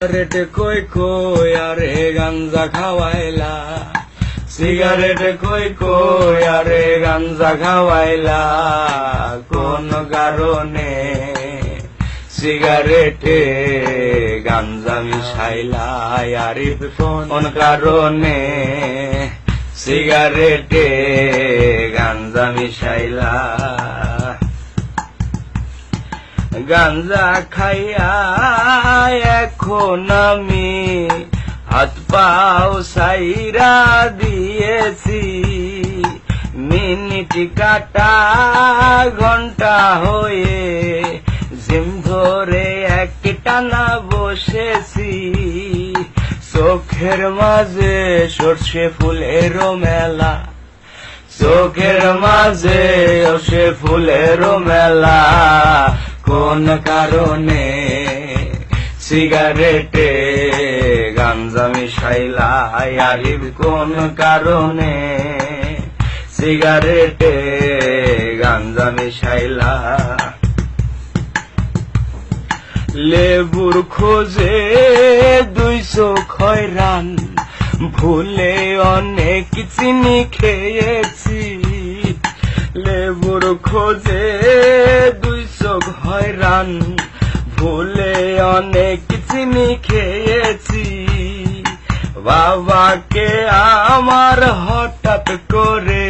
Cigarette কই কই আরে গাঞ্জা খাওয়াইলা সিগারেট কই কই আরে গাঞ্জা খাওয়াইলা কোন কারণে সিগারেটে গাঞ্জা মিশাইলা আরিফ কোন কারণে সিগারেটে গাঞ্জা মিশাইলা গাঞ্জা খাইয়া এখন আমি হাত পাও সাইরা দিয়েছি। মিনিট কাটা ঘণ্টা হয়ে জিম ধরে এক টানা বসেছি। চোখের মাঝে সর্ষে ফুলের মেলা। চোখের মাঝে সে ফুলের মেলা। কোন কারণে সিগারেটে গাঞ্জা মিশাইলা? আরিব কোন কারণে সিগারেটে গাঞ্জা মিশাইলা? লেবুর খোঁজে দুইশো খয়রান, ভুলে অনেক চিনি খেয়েছি। লেবুর খোঁজে হয়রান ভুলে অনেক চিনি খেয়েছি। বাবাকে আমার হঠাৎ করে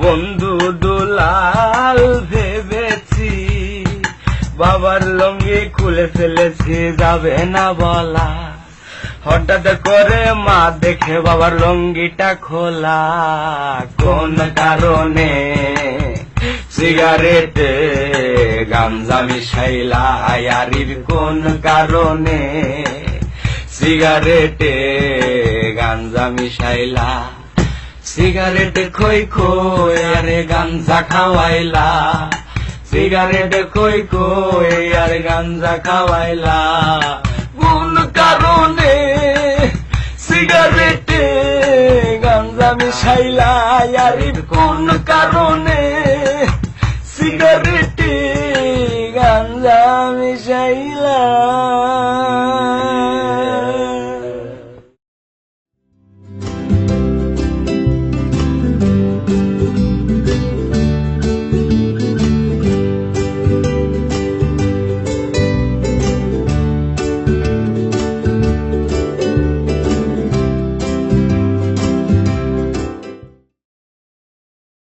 বন্ধু দুলাল ভেবেছি, বাবার লঙ্গি খুলে ফেলেছি, যাবে না বলা। হঠাৎ করে মা দেখে বাবার লঙ্গিটা খোলা। কোন কারণে সিগারেটে গাঞ্জা মিশাইলা আয়ারির কোন কারণে? সিগারেটে গাঞ্জা মিশাইলা, সিগারেট খই খই আরে গাঞ্জা খাওয়াইলা, সিগারেট কই কই আর গাঞ্জা খাওয়াইলা। কোন কারণে? সিগারেটে গাঞ্জা মিশাইলা আর কোন কারণে? সিগারেটে গাঞ্জা মিশাইলা